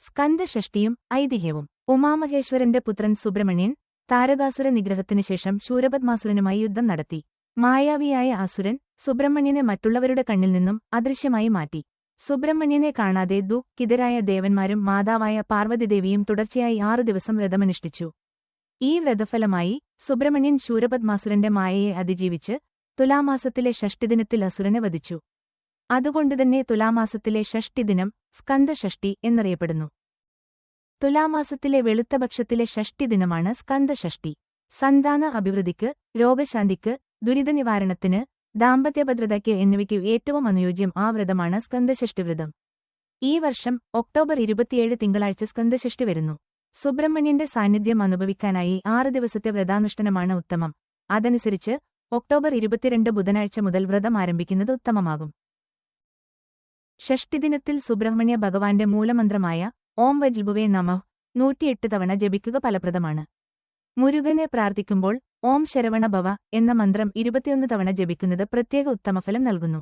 സ്കന്ദഷഷ്ടിയും ഐതിഹ്യവും. ഉമാമഹേശ്വരന്റെ പുത്രൻ സുബ്രഹ്മണ്യൻ താരകാസുര നിഗ്രഹത്തിനു ശേഷം ശൂരപദ്മാസുരനുമായി യുദ്ധം നടത്തി. മായാവിയായ അസുരൻ സുബ്രഹ്മണ്യനെ മറ്റുള്ളവരുടെ കണ്ണിൽ നിന്നും അദൃശ്യമായി മാറ്റി. സുബ്രഹ്മണ്യനെ കാണാതെ ദുഃഖിതരായ ദേവന്മാരും മാതാവായ പാർവതിദേവിയും തുടർച്ചയായി ആറു ദിവസം വ്രതമനുഷ്ഠിച്ചു. ഈ വ്രതഫലമായി സുബ്രഹ്മണ്യൻ ശൂരപത്മാസുരന്റെ മായയെ അതിജീവിച്ച് തുലാമാസത്തിലെ ഷഷ്ടിദിനത്തിൽ അസുരനെ വധിച്ചു. അതുകൊണ്ടുതന്നെ തുലാമാസത്തിലെ ഷഷ്ടിദിനം സ്കന്ദഷഷ്ടി എന്നറിയപ്പെടുന്നു. തുലാമാസത്തിലെ വെളുത്തപക്ഷത്തിലെ ഷഷ്ടിദിനമാണ് സ്കന്ദഷഷ്ടി സന്താന അഭിവൃദ്ധിക്ക് രോഗശാന്തിക്ക് ദുരിതനിവാരണത്തിന് ദാമ്പത്യഭദ്രതയ്ക്ക് എന്നിവയ്ക്ക് ഏറ്റവും അനുയോജ്യം ആ വ്രതമാണ് സ്കന്ദഷഷ്ടി വ്രതം ഈ വർഷം ഒക്ടോബർ ഇരുപത്തിയേഴ് തിങ്കളാഴ്ച സ്കന്ദഷഷ്ടി വരുന്നു. സുബ്രഹ്മണ്യന്റെ സാന്നിധ്യം അനുഭവിക്കാനായി ആറ് ദിവസത്തെ വ്രതാനുഷ്ഠാനമാണ് ഉത്തമം. അതനുസരിച്ച് ഒക്ടോബർ ഇരുപത്തിരണ്ട് ബുധനാഴ്ച മുതൽ വ്രതം ആരംഭിക്കുന്നത് ഉത്തമമാകും. ഷഷ്ടിദിനത്തിൽ സുബ്രഹ്മണ്യ ഭഗവാന്റെ മൂലമന്ത്രമായ ഓം വജിൽബുവേ നമഃ നൂറ്റിയെട്ട് തവണ ജപിക്കുക ഫലപ്രദമാണ്. മുരുകനെ പ്രാർത്ഥിക്കുമ്പോൾ ഓം ശരവണ ഭവ എന്ന മന്ത്രം ഇരുപത്തിയൊന്ന് തവണ ജപിക്കുന്നത് പ്രത്യേക ഉത്തമഫലം നൽകുന്നു.